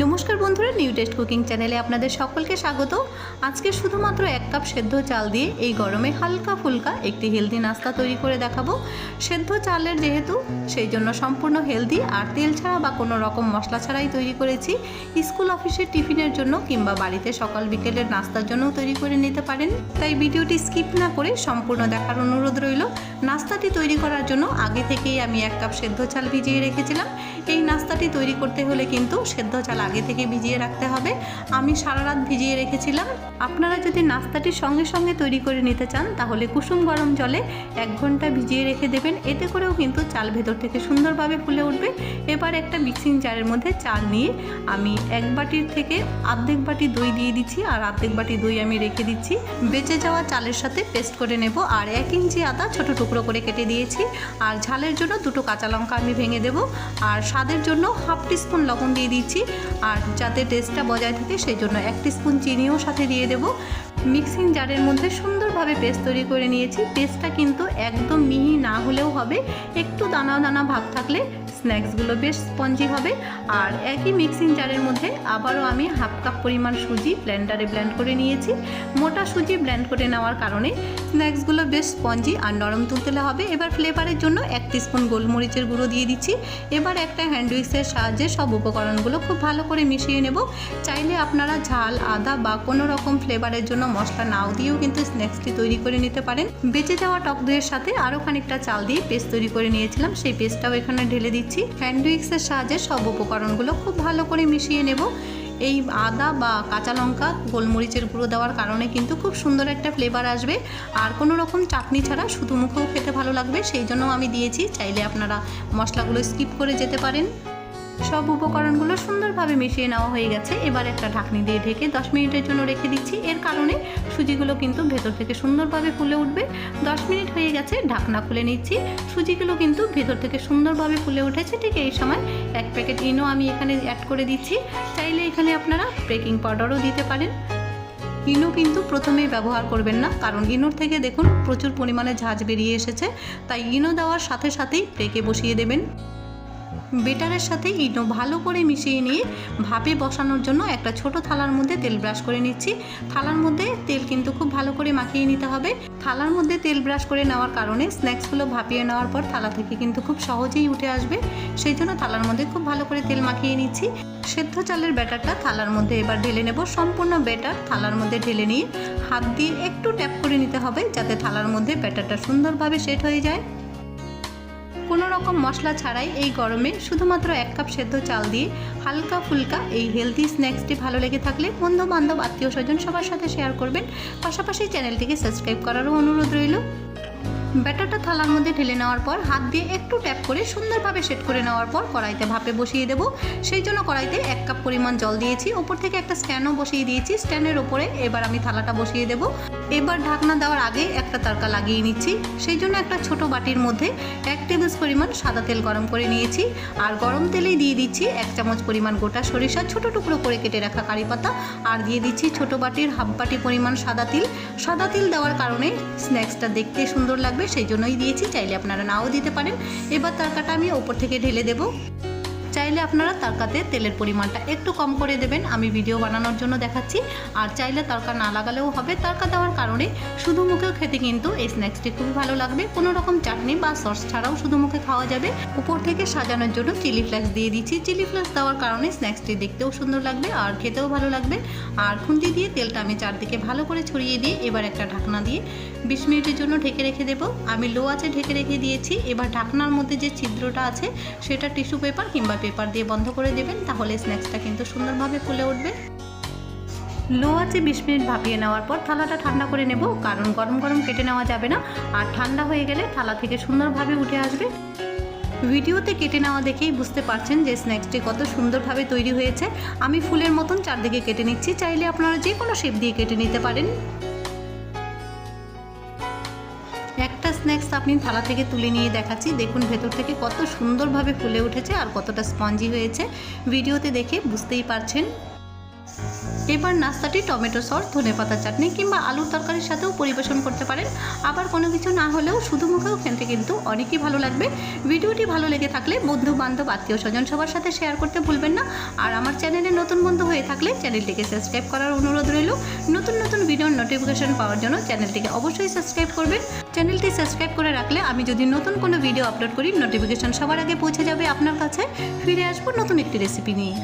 নমস্কার বন্ধুরা new test cooking চ্যানেলে আপনাদের সকলকে স্বাগত। আজকে শুধুমাত্র এক কাপ সেদ্ধ চাল দিয়ে এই গরমে হালকা ফুলকা একটি হেলদি নাস্তা তৈরি করে দেখাবো। সেদ্ধ চালের যেহেতু, সেই জন্য সম্পূর্ণ হেলদি আর তেল ছাড়া বা কোনো রকম মশলা ছাড়াই তৈরি করেছি। স্কুল অফিসের টিফিনের জন্য কিংবা বাড়িতে সকাল বিকেলের নাস্তার জন্যও তৈরি করে নিতে পারেন। তাই ভিডিওটি স্কিপ না করে সম্পূর্ণ দেখার অনুরোধ রইল। নাস্তাটি তৈরি করার জন্য আগে থেকেই আমি এক কাপ সেদ্ধ চাল ভিজিয়ে রেখেছিলাম। এই নাস্তাটি তৈরি করতে হলে কিন্তু সেদ্ধ চাল আগে থেকে ভিজিয়ে রাখতে হবে। আমি সারা রাত ভিজিয়ে রেখেছিলাম। আপনারা যদি নাস্তাটি সঙ্গে সঙ্গে তৈরি করে নিতে চান, তাহলে কুসুম গরম জলে এক ঘণ্টা ভিজিয়ে রেখে দেবেন। এতে করেও কিন্তু চাল ভেতর থেকে সুন্দরভাবে ফুলে উঠবে। এবার একটা মিক্সিং জারের মধ্যে চাল নিয়ে আমি এক বাটির থেকে আর্ধেক বাটি দই দিয়ে দিচ্ছি আর আর্ধেক বাটি দই আমি রেখে দিচ্ছি। বেঁচে যাওয়া চালের সাথে পেস্ট করে নেব আর এক ইঞ্চি আদা ছোট টুকরো করে কেটে দিয়েছি। আর ঝালের জন্য দুটো কাঁচা লঙ্কা আমি ভেঙে দেব। আর স্বাদের জন্য হাফ টিস্পুন লবণ দিয়ে দিচ্ছি। আর যাতে টেস্টটা বজায় থাকে, সেই জন্য এক টিস্পুন চিনিও সাথে দিয়ে দেব। মিক্সিং জারের মধ্যে সুন্দরভাবে পেস্ট তৈরি করে নিয়েছি। পেস্টটা কিন্তু একদম মিহি না হলেও হবে। একটু দানা দানা ভাব থাকলে স্ন্যাক্সগুলো বেশ স্পঞ্জি হবে। আর একই মিক্সিং জারের মধ্যে আবারও আমি হাফ কাপ পরিমাণ সুজি ব্লেন্ডারে ব্লেন্ড করে নিয়েছি। মোটা সুজি ব্লেন্ড করে নেওয়ার কারণে স্ন্যাক্সগুলো বেশ স্পঞ্জি আর নরম তুলতেলে হবে। এবার ফ্লেভারের জন্য এক স্পুন গোলমরিচের গুঁড়ো দিয়ে দিচ্ছি। এবার একটা হ্যান্ড উইক্সের সাহায্যে সব উপকরণগুলো খুব ভালো করে মিশিয়ে নেব। চাইলে আপনারা ঝাল, আদা বা কোনো রকম ফ্লেভারের জন্য মশলা নাও দিয়েও কিন্তু স্ন্যাক্সটি তৈরি করে নিতে পারেন। বেঁচে যাওয়া টক দইয়ের সাথে আরও খানিকটা চাল দিয়ে পেস্ট তৈরি করে নিয়েছিলাম। সেই পেস্টটাও এখানে ঢেলে দিচ্ছি। হ্যান্ড উইক্সের সাহায্যে সব উপকরণগুলো খুব ভালো করে মিশিয়ে নেব। এই আদা বা কাঁচা লঙ্কা গোলমরিচের গুঁড়ো দেওয়ার কারণে কিন্তু খুব সুন্দর একটা ফ্লেভার আসবে। আর কোনো রকম চাটনি ছাড়া শুধু মুখেও খেতে ভালো লাগবে। সেই জন্য আমি দিয়েছি। চাইলে আপনারা মশলাগুলো স্কিপ করে যেতে পারেন। সব উপকরণগুলো সুন্দরভাবে মিশিয়ে নেওয়া হয়ে গেছে। এবার একটা ঢাকনি দিয়ে ঢেকে দশ মিনিটের জন্য রেখে দিচ্ছি। এর কারণে সুজিগুলো কিন্তু ভেতর থেকে সুন্দরভাবে ফুলে উঠবে। দশ মিনিট হয়ে গেছে, ঢাকনা খুলে নিচ্ছি। সুজিগুলো কিন্তু ভেতর থেকে সুন্দরভাবে ফুলে উঠেছে। ঠিক এই সময় এক প্যাকেট ইনো আমি এখানে অ্যাড করে দিচ্ছি। চাইলে এখানে আপনারা বেকিং পাউডারও দিতে পারেন। ইনো কিন্তু প্রথমেই ব্যবহার করবেন না, কারণ ইনোর থেকে দেখুন প্রচুর পরিমাণে ঝাঁজ বেরিয়ে এসেছে। তাই ইনো দেওয়ার সাথে সাথেই প্রেকে বসিয়ে দেবেন। বেটারের সাথে ইনো ভালো করে মিশিয়ে নিয়ে ভাপে বসানোর জন্য একটা ছোট থালার মধ্যে তেল ব্রাশ করে নিচ্ছি। থালার মধ্যে তেল কিন্তু খুব ভালো করে মাখিয়ে নিতে হবে। থালার মধ্যে তেল ব্রাশ করে নেওয়ার কারণে স্ন্যাক্সগুলো ভাপিয়ে নেওয়ার পর থালা থেকে কিন্তু খুব সহজেই উঠে আসবে। সেই জন্য থালার মধ্যে খুব ভালো করে তেল মাখিয়ে নিচ্ছি। সেদ্ধ চালের ব্যাটারটা থালার মধ্যে এবার ঢেলে নেব। সম্পূর্ণ ব্যাটার থালার মধ্যে ঢেলে নিয়ে হাত দিয়ে একটু ট্যাপ করে নিতে হবে যাতে থালার মধ্যে ব্যাটারটা সুন্দরভাবে সেট হয়ে যায়। কোনো রকম মশলা ছাড়াই এই গরমে শুধুমাত্র এক কাপ সেদ্ধ চাল দিয়ে হালকা ফুলকা এই হেলদি স্ন্যাক্সটি ভালো লেগে থাকলে বন্ধু বান্ধব আত্মীয় স্বজন সবার সাথে শেয়ার করবেন। পাশাপাশি চ্যানেলটিকে সাবস্ক্রাইব করারও অনুরোধ রইল। ব্যাটারটা থালার মধ্যে ঢেলে নেওয়ার পর হাত দিয়ে একটু ট্যাপ করে সুন্দরভাবে সেট করে নেওয়ার পর কড়াইতে ভাপে বসিয়ে দেবো। সেই জন্য কড়াইতে এক কাপ পরিমাণ জল দিয়েছি। ওপর থেকে একটা স্ট্যান্ডও বসিয়ে দিয়েছি। স্ট্যান্ডের ওপরে এবার আমি থালাটা বসিয়ে দেবো। এবার ঢাকনা দেওয়ার আগে একটা তরকা লাগিয়ে নিচ্ছি। সেই জন্য একটা ছোট বাটির মধ্যে এক টেবিল পরিমাণ সাদা তেল গরম করে নিয়েছি। আর গরম তেলেই দিয়ে দিচ্ছি এক চামচ পরিমাণ গোটা সরিষা, ছোট টুকরো করে কেটে রাখা কারি পাতা। আর দিয়ে দিচ্ছি ছোট বাটির হাফ বাটি পরিমাণ সাদা তিল। সাদা তিল দেওয়ার কারণে স্ন্যাক্সটা দেখতে সুন্দর লাগবে। সেই জন্যই দিয়েছি, চাইলে আপনারা নাও দিতে পারেন। এবার তরকাটা আমি ওপর থেকে ঢেলে দেবো। চাইলে আপনারা তরকাতে তেলের পরিমাণটা একটু কম করে দেবেন। আমি ভিডিও বানানোর জন্য দেখাচ্ছি। আর চাইলে তরকা না লাগালেও হবে। তরকা দেওয়ার কারণে শুধু মুখেও খেতে কিন্তু এই স্ন্যাক্সটি খুবই ভালো লাগবে। কোনো রকম চাটনি বা সস ছাড়াও শুধু মুখে খাওয়া যাবে। উপর থেকে সাজানোর জন্য চিলি ফ্লেক্স দিয়ে দিচ্ছি। চিলি ফ্লেক্স দেওয়ার কারণে স্ন্যাক্সটি দেখতেও সুন্দর লাগবে আর খেতেও ভালো লাগবে। আর খুন্তি দিয়ে তেলটা আমি চারদিকে ভালো করে ছড়িয়ে দিয়ে এবার একটা ঢাকনা দিয়ে বিশ মিনিটের জন্য ঢেকে রেখে দেবো। আমি লো আছে ঢেকে রেখে দিয়েছি। এবার ঢাকনার মধ্যে যে ছিদ্রটা আছে, সেটা টিস্যু পেপার কিংবা পেপার দিয়ে বন্ধ করে দেবেন, তাহলে স্ন্যাক্সটা কিন্তু সুন্দরভাবে ফুলে উঠবে। লো আছে বিশ মিনিট ভাপিয়ে নেওয়ার পর থালাটা ঠান্ডা করে নেব, কারণ গরম গরম কেটে নেওয়া যাবে না, আর ঠান্ডা হয়ে গেলে থালা থেকে সুন্দরভাবে উঠে আসবে। ভিডিওতে কেটে নেওয়া দেখেই বুঝতে পারছেন যে স্ন্যাক্সটি কত সুন্দরভাবে তৈরি হয়েছে। আমি ফুলের মতন চারদিকে কেটে নিচ্ছি, চাইলে আপনারা যে কোনো শেপ দিয়ে কেটে নিতে পারেন। স্ন্যাক্স আপনি থালা থেকে তুলে নিয়ে দেখাচ্ছি। দেখুন ভেতর থেকে কত সুন্দরভাবে ফুলে উঠেছে আর কতটা স্পঞ্জি হয়েছে। ভিডিওতে দেখে বুঝতেই পারছেন। এবার নাস্তাটি, টমেটো সস, ধনেপাতা চাটনি কিংবা আলুর তরকারির সাথেও পরিবেশন করতে পারেন। আবার কোনো কিছু না হলেও শুধু মুখেও খেতে কিন্তু অনেকই ভালো লাগবে। ভিডিওটি ভালো লেগে থাকলে বন্ধু বান্ধব আত্মীয় স্বজন সবার সাথে শেয়ার করতে ভুলবেন না। আর আমার চ্যানেলে নতুন বন্ধু হয়ে থাকলে চ্যানেলটিকে সাবস্ক্রাইব করার অনুরোধ রইল। নতুন নতুন ভিডিওর নোটিফিকেশন পাওয়ার জন্য চ্যানেলটিকে অবশ্যই সাবস্ক্রাইব করবেন। চ্যানেলটি সাবস্ক্রাইব করে রাখলে আমি যদি নতুন কোনো ভিডিও আপলোড করি নোটিফিকেশন সবার আগে পৌঁছে যাবে আপনার কাছে। ফিরে আসব নতুন একটি রেসিপি নিয়ে।